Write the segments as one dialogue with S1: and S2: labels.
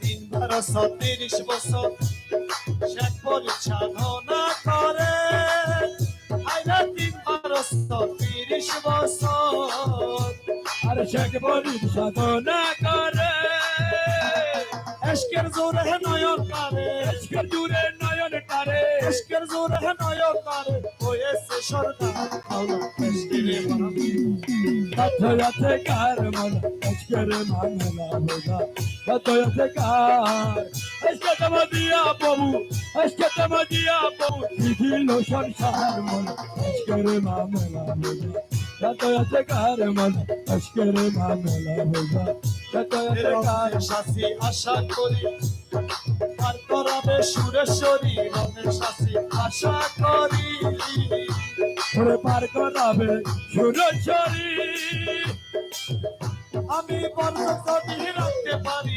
S1: তিন বারোশো তিরিশ বছর শেখ পরিচালনা করে। তিন বারোশো তিরিশ বছর
S2: আর শেখ সাধনা করে।
S1: এসকের জোরে নয়ন কারে।
S2: নয়ন তারে
S1: এসকের জোরে নয়ন কারে হয়েছে সরকার মাওলা এসকেরে মানবী
S2: কথয়াতে কার মন আজকের মানলা হোগা কথয়াতে কার আজকে তম দিয়া বাবু আজকে তম দিয়া বাবু দিল সংসার মন আজকের মামলা হোগা কথয়াতে কার মন আজকের মামলা হোগা কথয়াতে কার
S1: শাসি আশা করি। আর করাবে সুরেশ্বরী রমেশ শাসি আশা করি।
S2: ওরে পার করাবে সুরেশ্বরী।
S1: আমি বর্ষক যদি রাখতে পারি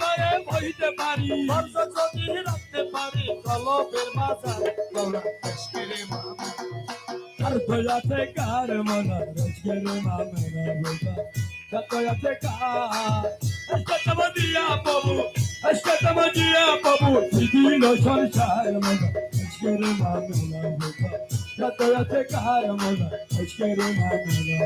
S2: পায়ে বইতে পারি।
S1: বর্ষক যদি রাখতে পারি, কলবের এসকেরে মামা
S2: আর দয়াতে, কার মন আজকের মামলা হোগা দিয়া বাবু আজকে তম দিয়া বাবু দিল সংসার মন আজকের মামলা হোগা কথয়াতে কার মন আজকের মামলা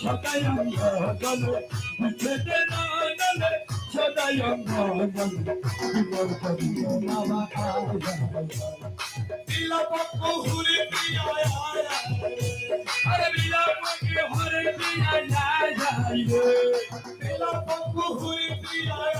S2: সদাই না গেলে সদাই
S1: নীলপক্ষ হুরি প্রিয়া
S2: যায়
S1: হুরি প্রিয়া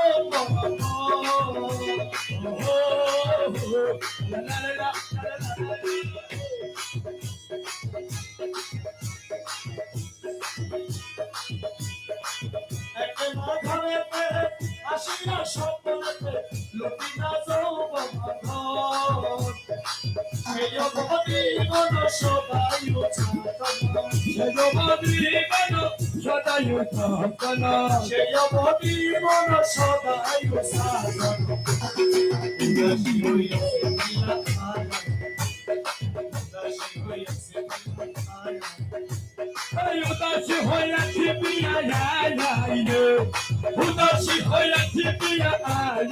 S1: সেই অবধি মন সদাই উচ্চারণ ইংরাজি হইয়াছে আয়া ইংরাজি হইয়াছে আয়া
S2: উদাসী হইয়াছি যায় রে উদাসী হইয়াছি পিয়া আয়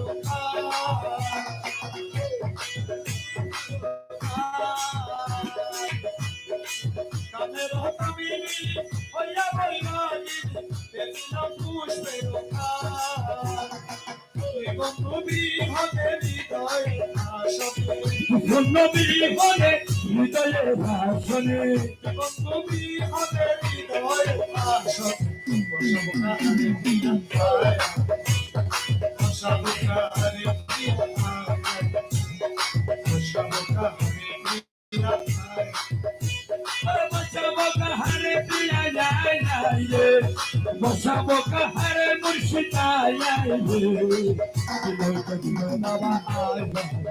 S2: নবী বলে হৃদয়ে ভাষণে
S1: জীবন কবি হবে হৃদয়ে পায়া বসবকারে প্রিয়া পায়া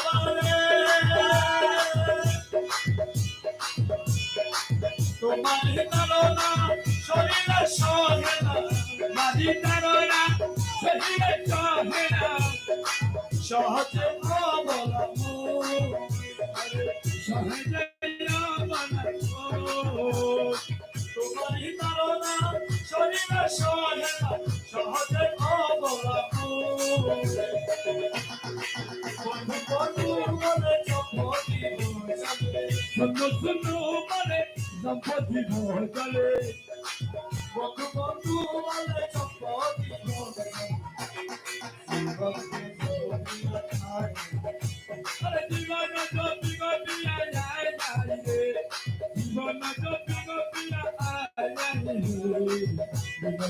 S1: সহজে
S2: সহজে
S1: তোমার কারণা শরীরে সহজে বলা বন্ধু বন্ধু বলে চপতি
S2: শূন্য মানে চলে
S1: বন্ধু বন্ধু বলে
S2: সম্পত্তি আরে জীবন রে
S1: জীবন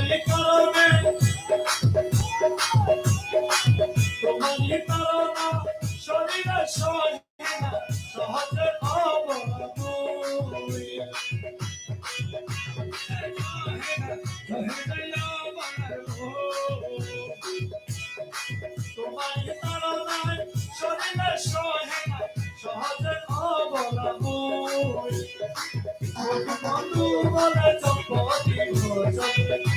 S1: big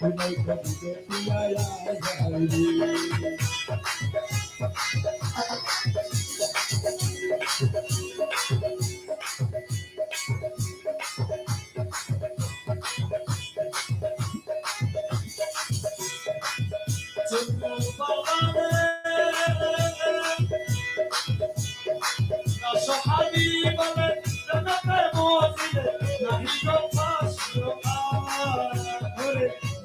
S1: We make the
S2: best of Thank you.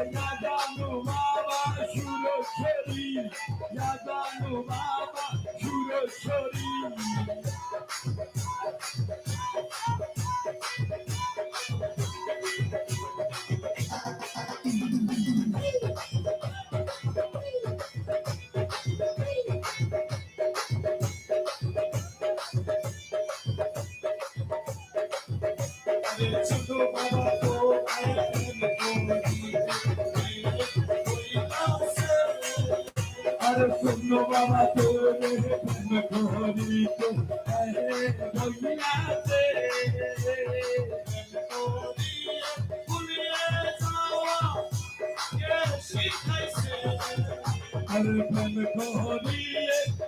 S1: Bahia. বাবা
S2: তোরে করিতে বইলাতে আরে প্রেম করিয়ে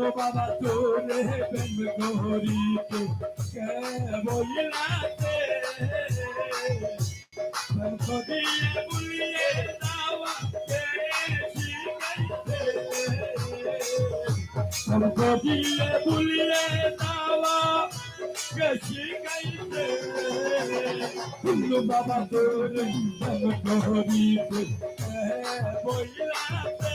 S2: শূন্য বাবা তোরে প্রেম করিতে কে বইলাতে প্রেম করিয়ে কুলিয়ে দাওয়া দিয়ে বুলিয়ে দাওয়া গেছি গাইতে কুল্লু বাবা তোর তোরে জন্ম করিতে বইলাতে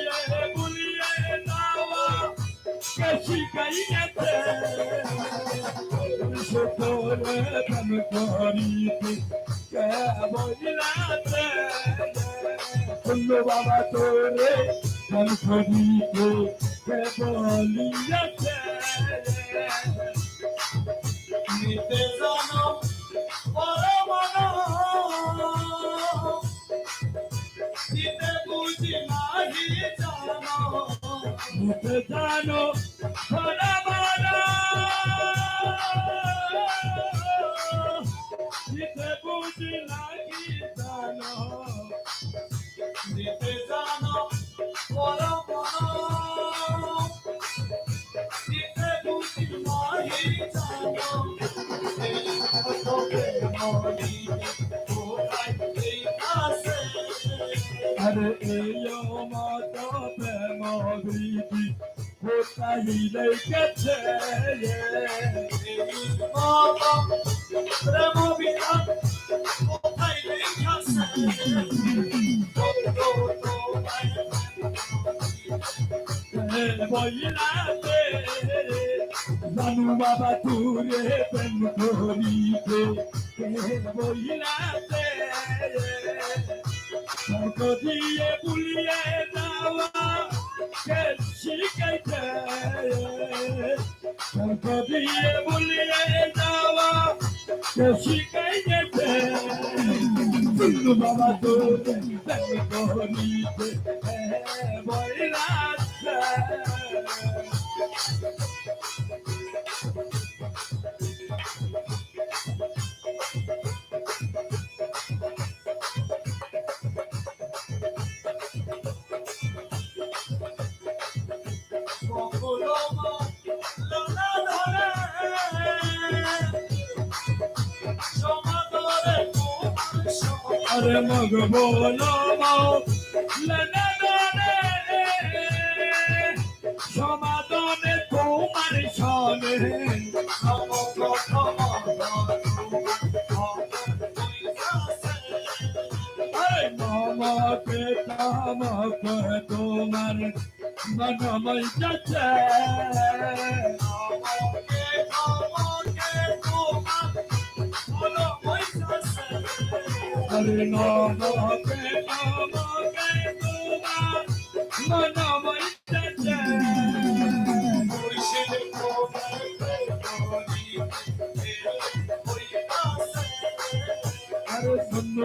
S2: শিখাইয়াছে তোরে প্রেম করিতে কে বলিলাছে কুল্লু বাবা তোরে প্রেম করিতে কে
S1: নিতে জানো পরমানো দিতে বুঝি নাহি জানো
S2: জানো ধরা মারা দিতে বুঝি লাগি জানু বাবা তুরে প্রেম করিতে বইলাতে দিয়ে বুলিয়ে যাওয়া শিখাইতে দিয়ে যাওয়া শিখাইতে বাবা তোরে প্রেম আরে মগ বলো সমাদনে তোমার সনে নমকে তামকে তোমার মনময় যাচ্ছে নমকে তামকে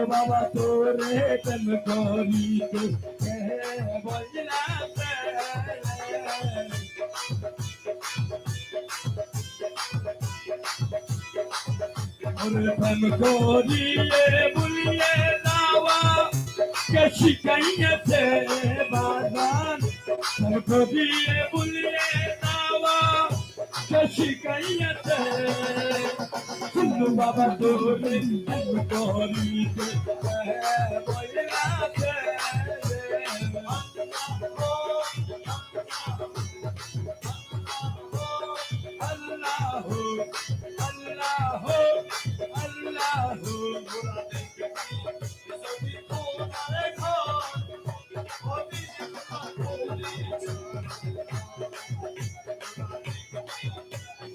S2: বাবা তোরে প্রেম করিতে কে ওরে প্রেম করিয়ে বুলিয়ে দাওয়া। কে শিখাইয়াছে বাজান প্রেম করিয়ে বুলিয়ে দাওয়া। কে শিখাইয়াছে শুনু বাবা তোরে প্রেম করিতে বইলাছে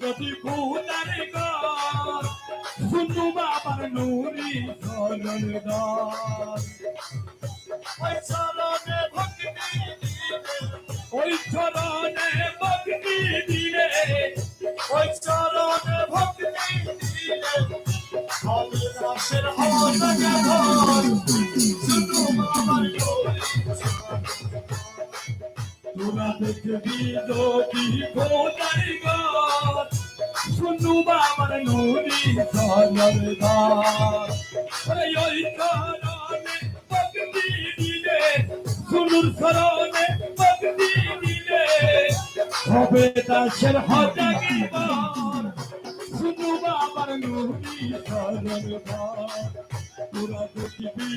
S2: যদি ভূতারে শুনু বাবার নুরি দার
S1: ওই চরণে ভক্তি
S2: ওই চরণে ভক্তি দিলে,
S1: ওই চরণে ভক্তি দিলে
S2: শুনু বাবার নুরি ভক্তি দিলে, শুনুর চরণে ভক্তি দিলে, হবে দাসের হজাগি শুধু বাবার নুরি শরণ তোরা দেখিবি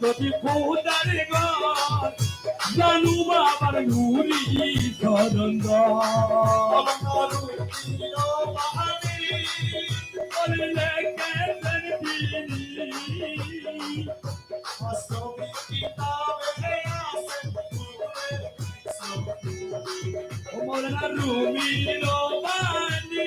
S2: যদি খোদারে গান জানু বাবার নুরি শরণ করলে কেন তিনি মরনা রুমি রোমানি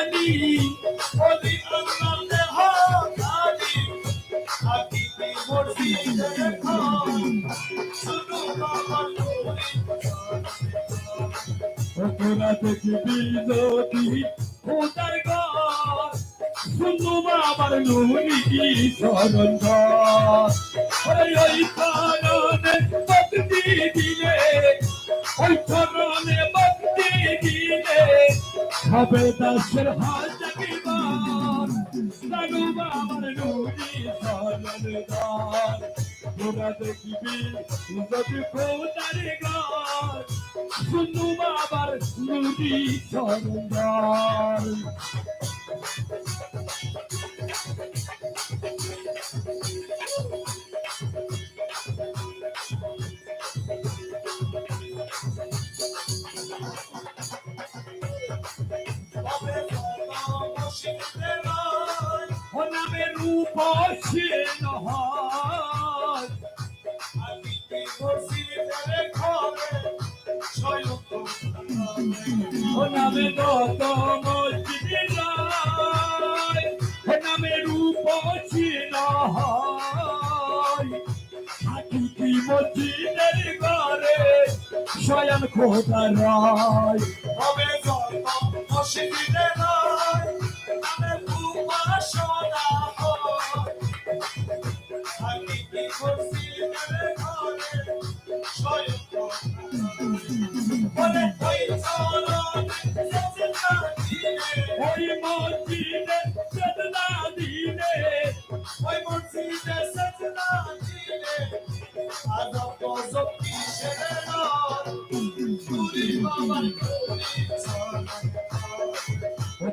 S2: তোরা দেখবি যদি খোদার ঘর। শূন্য বাবার নুনি শরণ ওরে ওই চরণে ভক্তি দিলে, ওই চরণে ভক্তি দিলে। হবে দাসের হাজার জানু বাবার নুনি শরণ তোরা দেখবি যদি খোদার ঘর শুনু বাবার নুরি ছিল হয় ও নামে দত মসজিদ রায় নামে রূপ ছিল হয় মসজিদের ঘরে স্বয়ং খোদা রায় সদনা দিলে
S1: মসজিদে সজদা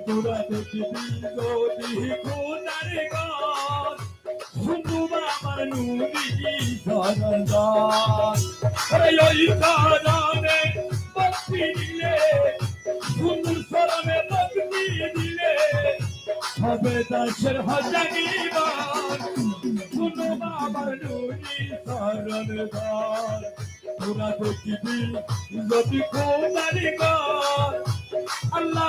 S2: তোরা দেখবি যদি খোদার ঘর শুনু বাবার নুরি আরে ওই চরণে ভক্তি দিলে শুনু চরণে ভক্তি দিলে হবে দাসের হজাগিবার শুনু বাবার নুরি সরদার তোরা দেখবি যদি ঘর আল্লাহ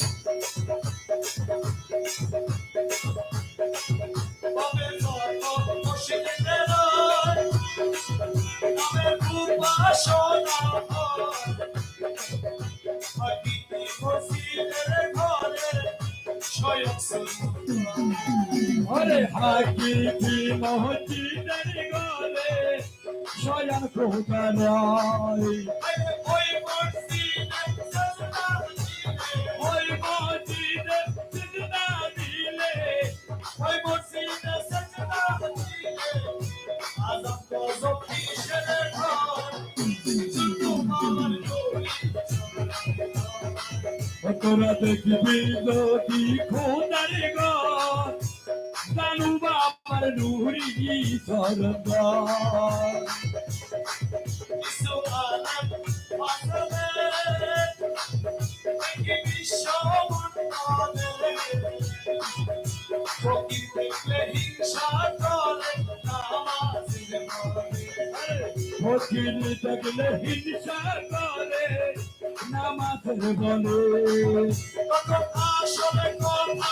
S1: স্বয়ং
S2: ওরে হাকি কি মসজিদের গলে শয়ন কোকারাই
S1: ওই মসজিদে
S2: ওই সিজদা দিলে
S1: ওই মসজিদে সজদা দিলে আজম ঘর শুধু
S2: তোরা দেখবি যদি খোদার বাবার নুরি সরদার
S1: ফকির দেখলে হিংসা করে
S2: নামাজের বলে
S1: কত আসলে কথা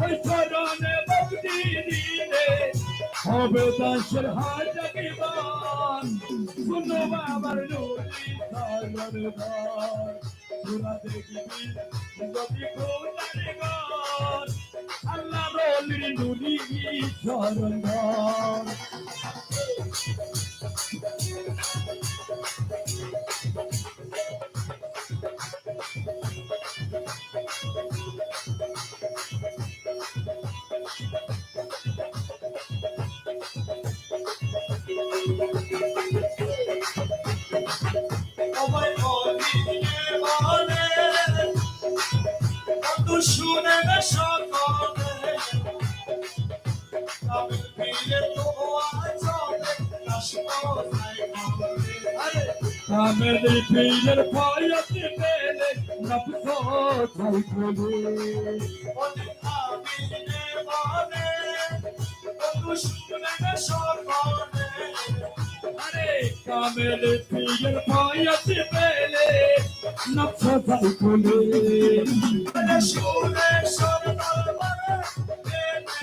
S2: ওই চরণে ভক্তি দিলে হবে দাসের হাজাকিবান শুনো বাবার নুরি সরদার তোরা দেখবি যদি খোদার গর আল্লাহ রলির নুরি সরদার
S1: সবাই শুনে না সকলে তবে ফিরে তো আজ
S2: কামের পীরের ভয়তে পেলে নফস ছাই বলে আরে কামের পীরের ভয়তে পেলে। ছাই বলে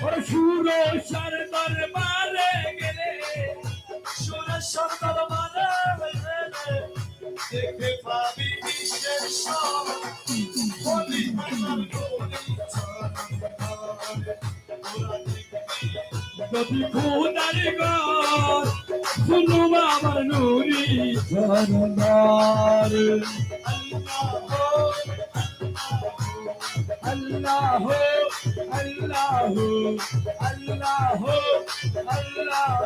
S2: ওরে সুর সার দরবারে গেলে।
S1: দেখে পাবি বিশ্বের সব। বলি ওরা দেখবি
S2: যদি খুদার গর আল্লাহ আল্লাহ আল্লাহ
S1: আল্লাহ